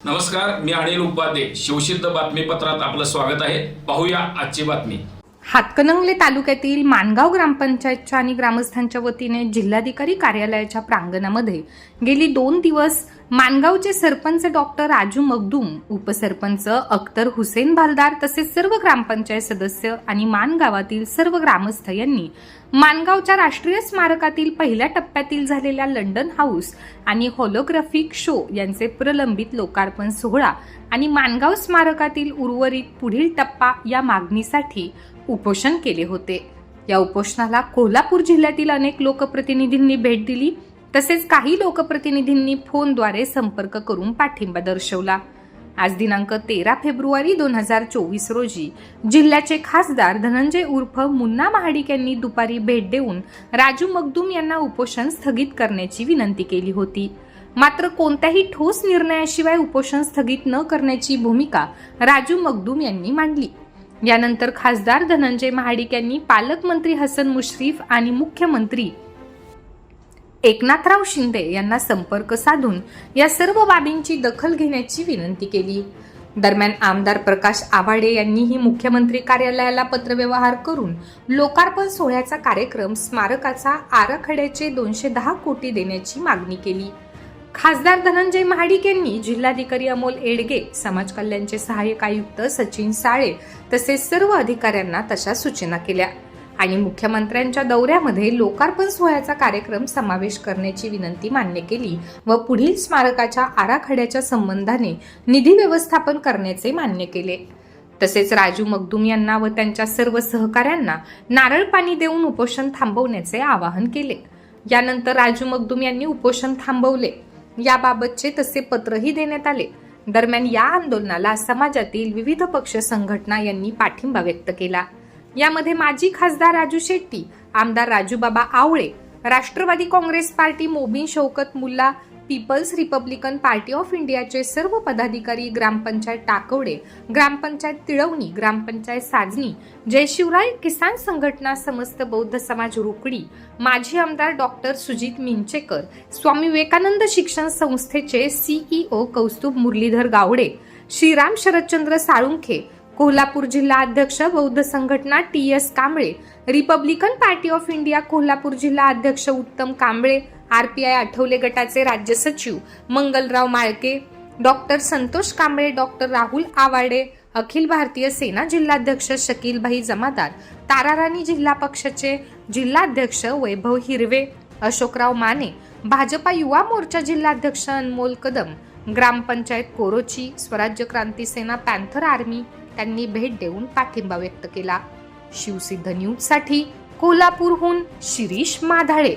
नमस्कार मी अनिल उपाध्ये. शिवसिद्ध बातमीपत्रात आपलं स्वागत आहे. पाहूया आजची बातमी. हातकणंगले तालुक्यातील माणगाव ग्रामपंचायतच्या आणि ग्रामस्थांच्या वतीने जिल्हाधिकारी कार्यालयाच्या प्रांगणामध्ये गेली दोन दिवस मानगावचे सरपंच डॉक्टर राजू मगदूम उपसरपंच अख्तर हुसेन भालदार तसेच सर्व ग्रामपंचायत सदस्य आणि मानगावातील सर्व ग्रामस्थ यांनी मानगावच्या राष्ट्रीय स्मारकातील पहिल्या टप्प्यातील झालेल्या लंडन हाऊस आणि होलोग्राफिक शो यांचे प्रलंबित लोकार्पण सोहळा आणि मानगाव स्मारकातील उर्वरित पुढील टप्पा या मागणीसाठी उपोषण केले होते. या उपोषणाला कोल्हापूर जिल्ह्यातील अनेक लोकप्रतिनिधींनी भेट दिली. तसेच काही लोकप्रतिनिधींनी फोनद्वारे संपर्क करून पाठिंबा दर्शवला. आज दिनांक तेरा फेब्रुवारी दोन हजार चोवीस रोजी जिल्ह्याचे खासदार धनंजय उर्फ मुन्ना महाडिक यांनी दुपारी भेट देऊन राजू मगदूम यांना उपोषण स्थगित करण्याची विनंती केली होती. मात्र कोणत्याही ठोस निर्णयाशिवाय उपोषण स्थगित न करण्याची भूमिका राजू मगदूम यांनी मांडली. यानंतर खासदार धनंजय महाडिक यांनी पालकमंत्री हसन मुश्रीफ आणि मुख्यमंत्री एकनाथराव शिंदे यांना संपर्क साधून या सर्व बाबींची दखल घेण्याची विनंती केली. दरम्यान आमदार प्रकाश आवाडे यांनीही मुख्यमंत्री कार्यालयाला पत्रव्यवहार करून लोकार्पण सोहळ्याचा कार्यक्रम स्मारकाचा आराखड्याचे दोनशे दहा कोटी देण्याची मागणी केली. खासदार धनंजय महाडिक यांनी जिल्हाधिकारी अमोल एडगे समाज कल्याणचे सहाय्यक आयुक्त सचिन साळे तसेच सर्व अधिकाऱ्यांना तशा सूचना केल्या. आणि मुख्यमंत्र्यांच्या दौऱ्यामध्ये लोकार्पण सोहळ्याचा कार्यक्रम समावेश करण्याची विनंती मान्य केली व पुढील स्मारकाच्या आराखड्याच्या संबंधाने निधी व्यवस्थापन करण्याचे मान्य केले. तसेच राजू मगदूम यांना व त्यांच्या सर्व सहकाऱ्यांना नारळ पाणी देऊन उपोषण थांबवण्याचे आवाहन केले. यानंतर राजू मगदूम यांनी उपोषण थांबवले. याबाबतचे तसे पत्रही देण्यात आले. दरम्यान या आंदोलनाला समाजातील विविध पक्ष संघटना यांनी पाठिंबा व्यक्त केला. यामध्ये माजी खासदार राजू शेट्टी आमदार Rajubaba Awale Rashtrawadi Congress party Mobin Shaukat Mulla people's republican party of इंडियाचे सर्व पदाधिकारी ग्रामपंचायत टाकवडे ग्रामपंचायत तिळवणी ग्रामपंचायत साजनी जय शिवराय किसान संघटना समस्त बौद्ध समाज रुकडी माजी आमदार डॉक्टर सुजित मिंचेकर स्वामी विवेकानंद शिक्षण संस्थेचे सीईओ कौस्तुभ मुरलीधर गावडे श्रीराम शरदचंद्र साळुंखे कोल्हापूर जिल्हा अध्यक्ष बौद्ध संघटना T S Kamble republican party of India Kolhapur जिल्हा अध्यक्ष उत्तम कांबळे आरपीआय आठवले गटाचे राज्य सचिव मंगलराव माळके डॉक्टर संतोष कांबळे डॉक्टर राहुल आवाडे अखिल भारतीय सेना जिल्हाध्यक्ष शकीलभाई जमादार ताराराणी जिल्हा पक्षाचे जिल्हाध्यक्ष वैभव हिरवे अशोकराव माने भाजपा युवा मोर्चा जिल्हाध्यक्ष अनमोल कदम ग्रामपंचायत कोरोची स्वराज्य क्रांती सेना पॅन्थर आर्मी त्यांनी भेट देऊन पाठिंबा व्यक्त केला. शिवसिद्ध न्यूजसाठी कोल्हापूरहून शिरीष माधाळे.